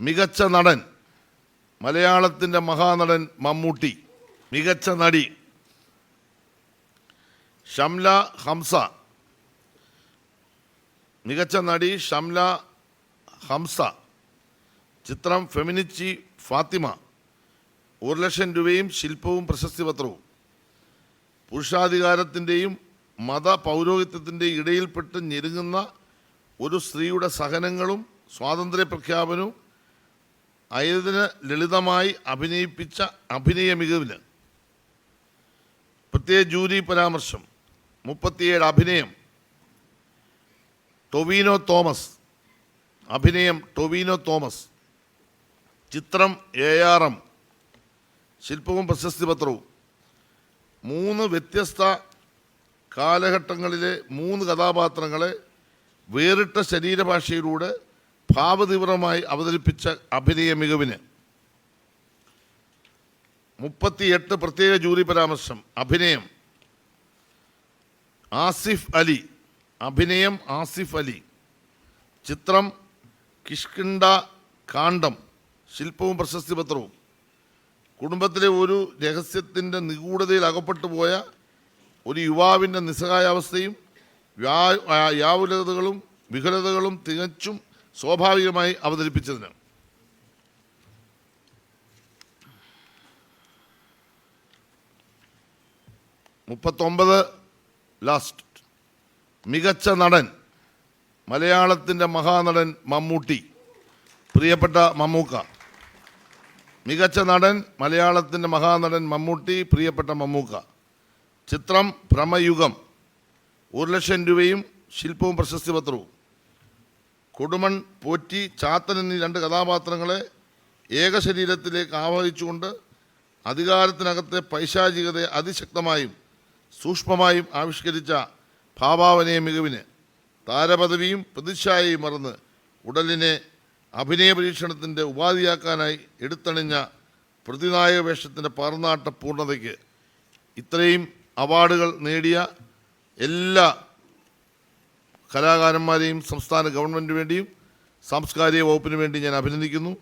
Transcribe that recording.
മികച്ച നടൻ മലയാളത്തിന്റെ മഹാനടൻ മമ്മൂട്ടി മികച്ച നടി ഷംല ഹംസ. മികച്ച നടി ഷംല ഹംസ. ചിത്രം ഫെമിനിച്ചി ഫാത്തിമ. ഒരു ലക്ഷം രൂപയും ശില്പവും പ്രശസ്തി പത്രവും പുരുഷാധികാരത്തിന്റെയും മത പൗരോഹിത്യത്തിന്റെയും ഇടയിൽപ്പെട്ട് ഞെരുങ്ങുന്ന ഒരു സ്ത്രീയുടെ സഹനങ്ങളും സ്വാതന്ത്ര്യ പ്രഖ്യാപനവും അയതിന് ലളിതമായി അഭിനയിപ്പിച്ച അഭിനയ മികവിന്. പ്രത്യേക ജൂരി പരാമർശം. മുപ്പത്തിയേഴ് അഭിനയം. ടൊവീനോ തോമസ്. അഭിനയം ടൊവീനോ തോമസ്. ചിത്രം എ ആർ എം. ശില്പവും പ്രശസ്തി പത്രവും. മൂന്ന് വ്യത്യസ്ത കാലഘട്ടങ്ങളിലെ മൂന്ന് കഥാപാത്രങ്ങളെ വേറിട്ട ശരീരഭാഷയിലൂടെ ഭാവതീവ്രമായി അവതരിപ്പിച്ച അഭിനയ മികവിന് മുപ്പത്തിയെട്ട് പ്രത്യേക ജൂറി പരാമർശം അഭിനയം. ആസിഫ് അലി അഭിനയം ആസിഫ് അലി. ചിത്രം കിഷ്കിണ്ട കാണ്ഡം ശില്പവും പ്രശസ്തി പത്രവും കുടുംബത്തിലെ ഒരു രഹസ്യത്തിന്റെ നിഗൂഢതയിൽ അകപ്പെട്ടു പോയ ഒരു യുവാവിന്റെ നിസ്സഹായാവസ്ഥയും വ്യാ- വ്യാകുലതകളും വികലതകളും തികച്ചും സ്വാഭാവികമായി അവതരിപ്പിച്ചതിന്. മുപ്പത്തൊമ്പത് ലാസ്റ്റ് മികച്ച നടൻ മലയാളത്തിന്റെ മഹാനടൻ മമ്മൂട്ടി. പ്രിയപ്പെട്ട മമ്മൂക്ക. മികച്ച നടൻ മലയാളത്തിന്റെ മഹാനടൻ മമ്മൂട്ടി പ്രിയപ്പെട്ട മമ്മൂക്ക. ചിത്രം ഭ്രമയുഗം. ഒരു ലക്ഷം രൂപയും ശില്പവും പ്രശസ്തി പത്രവും. കൊടുമൺ പോറ്റി ചാത്തൻ എന്നീ രണ്ട് കഥാപാത്രങ്ങളെ ഏകശരീരത്തിലേക്ക് ആവാഹിച്ചുകൊണ്ട് അധികാരത്തിനകത്തെ പൈശാചികതയെ അതിശക്തമായും സൂക്ഷ്മമായും ആവിഷ്കരിച്ച ഭാവാവനയ മികവിന് താരപദവിയും പ്രതിച്ഛായയും മറന്ന് ഉടലിനെ അഭിനയ പരീക്ഷണത്തിന്റെ ഉപാധിയാക്കാനായി എടുത്തണിഞ്ഞ പ്രതിനായക വേഷത്തിന്റെ പറന്നാട്ട പൂർണതയ്ക്ക് ഇത്രയും അവാർഡുകൾ നേടിയ എല്ലാ കലാകാരന്മാരെയും സംസ്ഥാന ഗവൺമെന്റിനു വേണ്ടിയും സാംസ്കാരിക വകുപ്പിന് വേണ്ടി ഞാൻ അഭിനന്ദിക്കുന്നു.